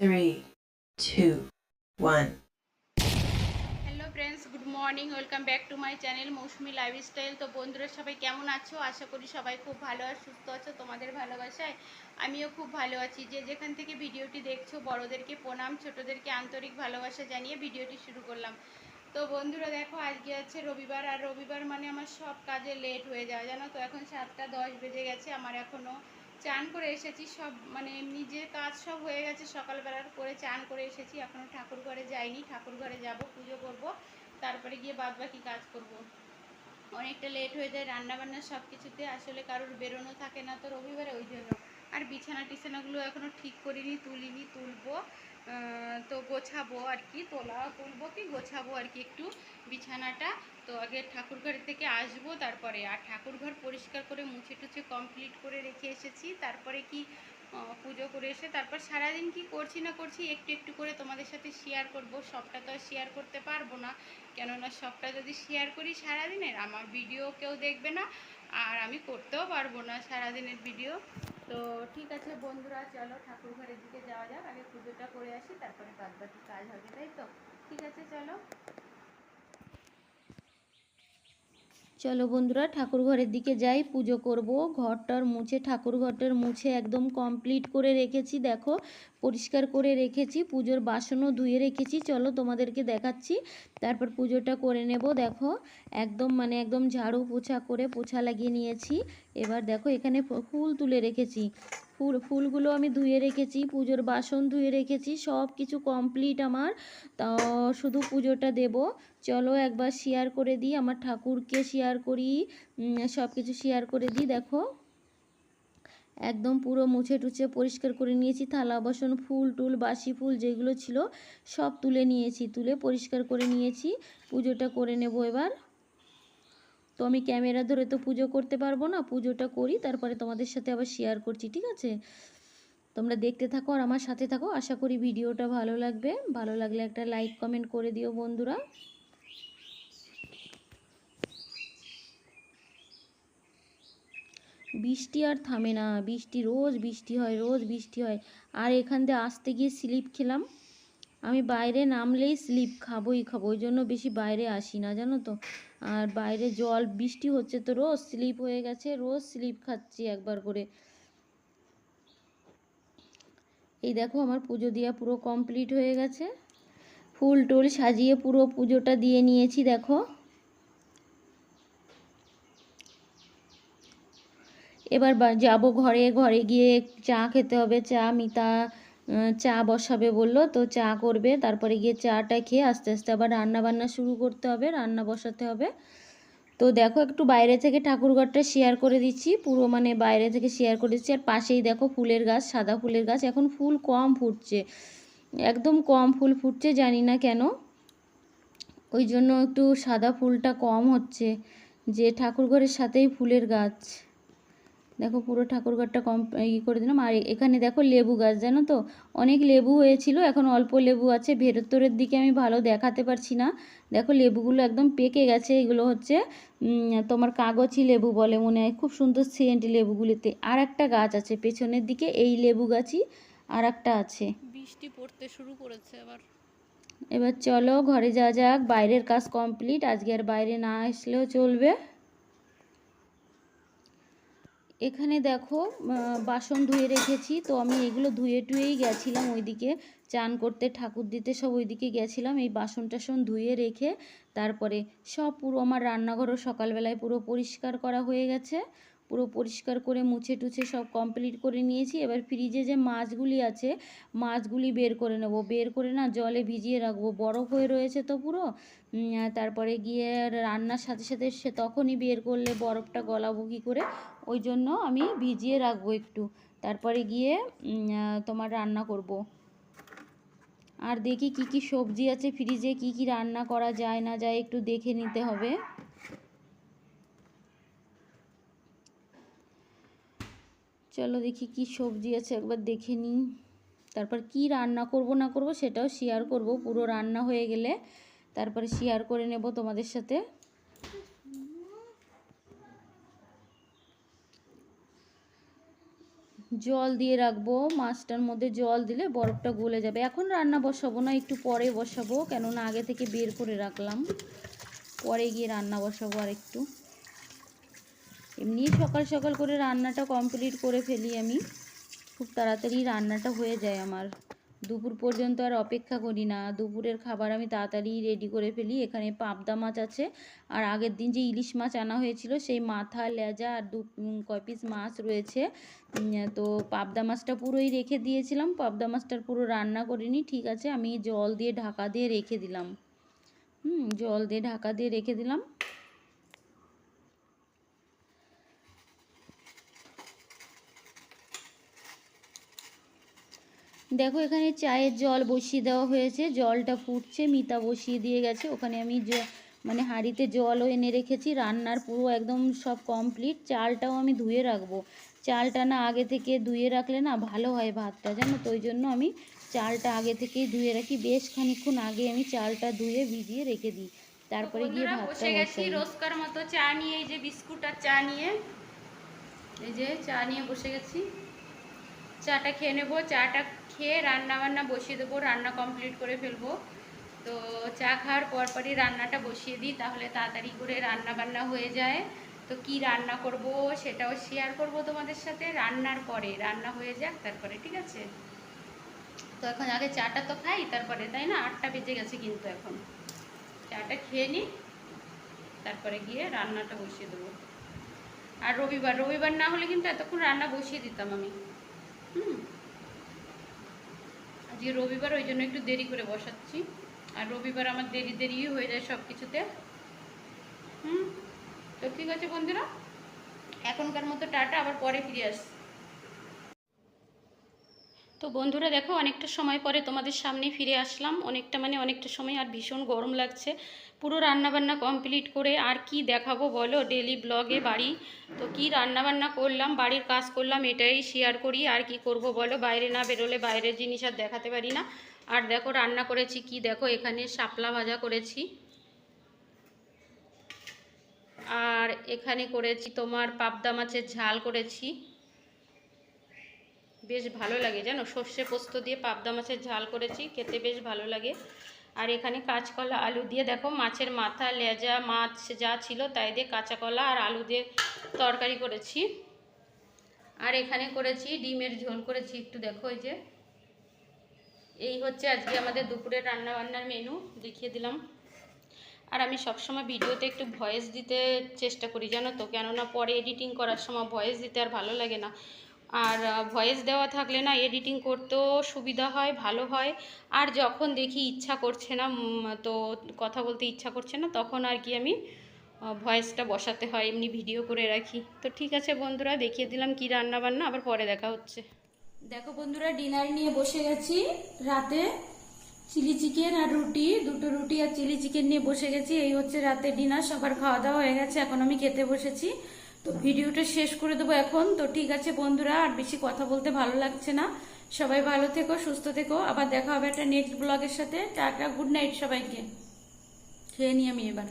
three, two, one. Hello friends good morning welcome back to my channel Mousumi Lifestyle তো বন্ধুরা সবাই কেমন আছো? আশা করি সবাই খুব ভালো আর সুস্থ আছো তোমাদের ভালোবাসায়। আমিও খুব ভালো আছি। যে যেখান থেকে ভিডিওটি দেখছ বড়োদেরকে প্রণাম ছোটোদেরকে আন্তরিক ভালোবাসা জানিয়ে ভিডিওটি শুরু করলাম। তো বন্ধুরা দেখো আজকে আছে রবিবার আর রবিবার মানে আমার সব কাজে লেট হয়ে যায় জানো তো এখন সাতটা দশ বেজে গেছে আমার এখনও চান করে এসেছি, সব মানে নিজের কাজ সব হয়ে গেছে সকালবেলার করে চান করে এসেছি এখনও ঠাকুর ঘরে যাইনি, ঠাকুর ঘরে যাব, পুজো করব, তারপরে গিয়ে বাদবাকি কাজ করব। অনেকটা লেট হয়ে যায় রান্না বান্না সব কিছুতে আসলে কারোর বেরোনো থাকে না তো রবিবারে, ওই জন্য। আর বিছানা টিছানাগুলো এখনও ঠিক করিনি, তুলিনি, তুলবো তো গোছাবো আর কি, তোলা, তুলবো কি, গোছাবো আর কি একটু বিছানাটা। তো আগে ঠাকুর ঘর থেকে আসব, তারপরে আর ঠাকুর ঘর পরিষ্কার করে মুছে টুছে কমপ্লিট করে রেখে এসেছি, তারপরে কি পুজো করে এসে তারপর সারাদিন কি করছি না করছি একটু একটু করে তোমাদের সাথে শেয়ার করব, সবটা তো আর শেয়ার করতে পারব না। কেননা সবটা যদি শেয়ার করি সারাদিনের, আমার ভিডিও কেউ দেখবে না, আর আমি করতেও পারব না সারাদিনের ভিডিও তো ঠিক আছে বন্ধুরা, চলো ঠাকুর ঘরের দিকে যাওয়া যাক, আগে পুজোটা করে আসি, তারপরে বাদ বাকি কাজ হবে, তাই তো? ঠিক আছে, চলো। চলো বন্ধুরা ঠাকুর ঘরের দিকে যাই, পুজো করব। ঘরটার মুছে ঠাকুর ঘরটার মুছে একদম কমপ্লিট করে রেখেছি, দেখো। পরিষ্কার করে রেখেছি, পুজোর বাসনও ধুয়ে রেখেছি। চলো তোমাদেরকে দেখাচ্ছি। তারপর পুজোটা করে নেব। দেখো, একদম মানে একদম ঝাড়ু পোছা করে পোছা লাগিয়ে নিয়েছি। এবার দেখো, এখানে ফুল তুলে রেখেছি। ফুল, ফুলগুলো আমি ধুয়ে রেখেছি, পুজোর বাসন ধুয়ে রেখেছি, সব কিছু কমপ্লিট আমার। তো, শুধু পুজোটা দেব। চলো একবার শেয়ার করে দিই, আমার ঠাকুরকে শেয়ার করি সব কিছু শেয়ার করে দিই, দেখো। একদম পুরো মুছে টুছে পরিষ্কার করে নিয়েছি। থালা, বাসন, ফুল, টুল, বাসি ফুল যেগুলো ছিল সব তুলে নিয়েছি, তুলে পরিষ্কার করে নিয়েছি। পুজোটা করে নেব এবার। তো আমি ক্যামেরা ধরে তো পুজো করতে পারব না, পুজোটা করি, তারপরে তোমাদের সাথে আবার শেয়ার করছি, ঠিক আছে? তোমরা দেখতে থাকো আর আমার সাথে থাকো, আশা করি ভিডিওটা ভালো লাগবে। ভালো লাগলে একটা লাইক কমেন্ট করে দিও বন্ধুরা। বৃষ্টি আর থামে না, বৃষ্টি রোজ বৃষ্টি হয়, রোজ বৃষ্টি হয়। আর এখান দিয়ে আসতে গিয়ে স্লিপ খেলাম। আমি বাইরে নামলেই স্লিপ খাবোই খাব, ওই জন্য বেশি বাইরে আসি না, জানো তো? আর বাইরে জল, বৃষ্টি হচ্ছে তো রোজ স্লিপ হয়ে গেছে, রোজ স্লিপ খাচ্ছি একবার করে। এই দেখো আমার পুজো দেওয়া পুরো কমপ্লিট হয়ে গেছে। ফুল টুল সাজিয়ে পুরো পুজোটা দিয়ে নিয়েছি, দেখো। এবার যাব ঘরে ঘরে গিয়ে চা খেতে হবে, চা মিতা চা বসাবে বলল, তো চা করবে, তারপরে গিয়ে চাটা খেয়ে আস্তে আস্তে আবার রান্না বান্না শুরু করতে হবে, রান্না বসাতে হবে। তো দেখো একটু বাইরে থেকে ঠাকুরঘরটা শেয়ার করে দিচ্ছি, পুরো মানে বাইরে থেকে শেয়ার করে দিচ্ছি, আর পাশেই দেখো ফুলের গাছ, সাদা ফুলের গাছ, এখন ফুল কম ফুটছে, একদম কম ফুল ফুটছে, জানি না কেন। ওই জন্য একটু সাদা ফুলটা কম হচ্ছে, যে ঠাকুরঘরের সাথেই ফুলের গাছ। দেখো পুরো ঠাকুরঘরটা কম ই করে দিলাম। আর এখানে দেখো লেবু গাছ জানো তো? অনেক লেবু হয়েছিল এখন অল্প লেবু আছে। ভেতরের দিকে আমি ভালো দেখাতে পারছি না। দেখো লেবুগুলো একদম পেকে গেছে এগুলো হচ্ছে তোমার কাগজি লেবু বলে মনে হয়। খুব সুন্দর সেন্ট লেবুগুলিতে। আর একটা গাছ আছে পেছনের দিকে এই লেবু গাছই আর একটা আছে। বৃষ্টি পড়তে শুরু করেছে আবার এবার চলো ঘরে যাওয়া যাক বাইরের কাজ কমপ্লিট আজকে আর বাইরে না আসলেও চলবে। এখানে দেখো বাসন ধুয়ে রেখেছি। তো আমি এগুলো ধুয়ে টুয়েই গেছিলাম ওইদিকে। চান করতে ঠাকুর দিতে সব ওইদিকে গেছিলাম। এই বাসন টাসন ধুয়ে রেখে তারপরে সব পুরো আমার রান্নাঘরও সকালবেলায় পুরো পরিষ্কার করা হয়ে গেছে। পুরো পরিষ্কার করে মুছে টুছে সব কমপ্লিট করে নিয়েছি। এবার ফ্রিজে যে মাছগুলি আছে, মাছগুলি বের করে নেব। বের করে না জলে ভিজিয়ে রাখব। বরফ হয়ে রয়েছে তো পুরো। তারপরে গিয়ে রান্নার সাথে সাথে সে তখনই বের করলে বরফটা গলাবো কী করে? ওই জন্য আমি ভিজিয়ে রাখব একটু। তারপরে গিয়ে তোমার রান্না করব। আর দেখি কি কি সবজি আছে ফ্রিজে কি কি রান্না করা যায় না যায় একটু দেখে নিতে হবে। চলো দেখি কি সবজি আছে, একবার দেখে নিই। তারপর কি রান্না করব না করব সেটাও শেয়ার করব, পুরো রান্না হয়ে গেলে। তারপরে শেয়ার করে নেব তোমাদের সাথে। জল দিয়ে রাখব, মাছটার মধ্যে জল দিলে বরফটা গলে যাবে। এখন রান্না বসাবো না, একটু পরে বসাবো, কেননা আগে থেকে বের করে রাখলাম। পরে গিয়ে রান্না বসাবো আর একটু এমনি সকাল সকাল করে রান্নাটা কমপ্লিট করে ফেলি আমি। খুব তাড়াতাড়ি রান্নাটা হয়ে যায় আমার। দুপুর পর্যন্ত আর অপেক্ষা করি না। দুপুরের খাবার আমি তাড়াতাড়ি রেডি করে ফেলি। এখানে পাবদা মাছ আছে। আর আগের দিন যে ইলিশ মাছ আনা হয়েছিল, সেই মাথা, লেজা আর দু কয় পিস মাছ রয়েছে। তো পাবদা মাছটা পুরোই রেখে দিয়েছিলাম। পাবদা মাছটার পুরো রান্না করিনি। ঠিক আছে, আমি জল দিয়ে ঢাকা দিয়ে রেখে দিলাম। হুম, জল দিয়ে ঢাকা দিয়ে রেখে দিলাম। দেখো এখানে চায়ের জল বসিয়ে দেওয়া হয়েছে জলটা ফুটছে মিতা বসিয়ে দিয়ে গেছে। ওখানে আমি মানে হাঁড়িতে জলও এনে রেখেছি রান্নার পুরো একদম সব কমপ্লিট চালটাও আমি ধুয়ে রাখব। চালটা না আগে থেকে ধুয়ে রাখলে না ভালো হয় ভাতটা জানো তো? ওই জন্য আমি চালটা আগে থেকেই ধুয়ে রাখি। বেশ খানিকক্ষণ আগে আমি চালটা ধুয়ে ভিজিয়ে রেখে দিই। তারপরে গিয়ে ভাতটা বসে গেছি রোজকার মতো চা নিয়ে এই যে বিস্কুট আর চা নিয়ে। এই যে চা নিয়ে বসে গেছি। চাটা খেয়ে নেব চাটা খেয়ে রান্না বান্না বসিয়ে দেবো, রান্না কমপ্লিট করে ফেলব। তো চা খাওয়ার পরপরই রান্নাটা বসিয়ে দিই, তাহলে তাড়াতাড়ি করে রান্না বান্না হয়ে যায়। তো কি রান্না করব সেটাও শেয়ার করব তোমাদের সাথে, রান্নার পরে, রান্না হয়ে যাক, তারপরে ঠিক আছে? তো এখন আগে চাটা তো খাই, তারপরে তাই না? আটটা বেজে গেছে কিন্তু এখন। চাটা খেয়ে নিই, তারপরে গিয়ে রান্নাটা বসিয়ে দেবো। আর রবিবার রবিবার না হলে কিন্তু এতক্ষণ রান্না বসিয়ে দিতাম আমি। হুম। আজকে রবিবার, ওই জন্য একটু দেরি করে বসাচ্ছি। আর রবিবার আমার দেরি দেরিই হয়ে যায় সব কিছুতে হুম? তো ঠিক আছে বন্ধুরা। এখনকার মতো টাটা, আবার পরে ফিরে আসছি। তো বন্ধুরা দেখো, অনেকটা সময় পরে তোমাদের সামনে ফিরে আসলাম। অনেকটা মানে অনেকটা সময় আর ভীষণ গরম লাগছে। পুরো রান্নাবান্না কমপ্লিট করে আর কি দেখাবো বলো? ডেলি ব্লগে বাড়ি। তো কি রান্নাবান্না করলাম, বাড়ির কাজ করলাম, এটাই শেয়ার করি। আর কি করব বলো? বাইরে না বেরোলে বাইরের জিনিস আর দেখাতে পারি না। আর দেখো, রান্না করেছি কি দেখো? এখানে শাপলা ভাজা করেছি। আর এখানে করেছি তোমার পাবদা মাছের ঝাল করেছি। বেশ ভালো লাগে জানো? সর্ষে পোস্ত দিয়ে পাবদা মাছের ঝাল করেছি, খেতে বেশ ভালো লাগে। আর এখানে কাঁচকলা আলু দিয়ে দেখো, মাছের মাথা, লেজা, মাছ যা ছিল তাই দিয়ে কাঁচা কলা আর আলু দিয়ে তরকারি করেছি। আর এখানে করেছি ডিমের ঝোল করেছি, একটু দেখো এই যে। এই হচ্ছে আজকে আমাদের দুপুরের রান্না বান্নার মেনু দেখিয়ে দিলাম। আর আমি সবসময় ভিডিওতে একটু ভয়েস দিতে চেষ্টা করি জানো তো? কেননা পরে এডিটিং করার সময় ভয়েস দিতে আর ভালো লাগে না। আর ভয়েস দেওয়া থাকলে না এডিটিং করতেও সুবিধা হয়, ভালো হয়। আর যখন দেখি ইচ্ছা করছে না তো কথা বলতে ইচ্ছা করছে না, তখন আর কি আমি ভয়েসটা বসাতে হয়, এমনি ভিডিও করে রাখি। তো ঠিক আছে বন্ধুরা, দেখিয়ে দিলাম কি রান্না বান্না, আবার পরে দেখা হচ্ছে। দেখো বন্ধুরা, ডিনার নিয়ে বসে গেছি রাতে। চিলি চিকেন আর রুটি, দুটো রুটি আর চিলি চিকেন নিয়ে বসে গেছি। এই হচ্ছে রাতে ডিনার, সবার খাওয়া দাওয়া হয়ে গেছে, এখন আমি খেতে বসেছি। তো ভিডিওটা শেষ করে দেবো এখন। তো ঠিক আছে বন্ধুরা, আর বেশি কথা বলতে ভালো লাগছে না। সবাই ভালো থেকো, সুস্থ থেকো। আবার দেখা হবে একটা নেক্সট ব্লগের সাথে। টাটা গুড নাইট সবাইকে। খেয়ে নিই আমি এবার।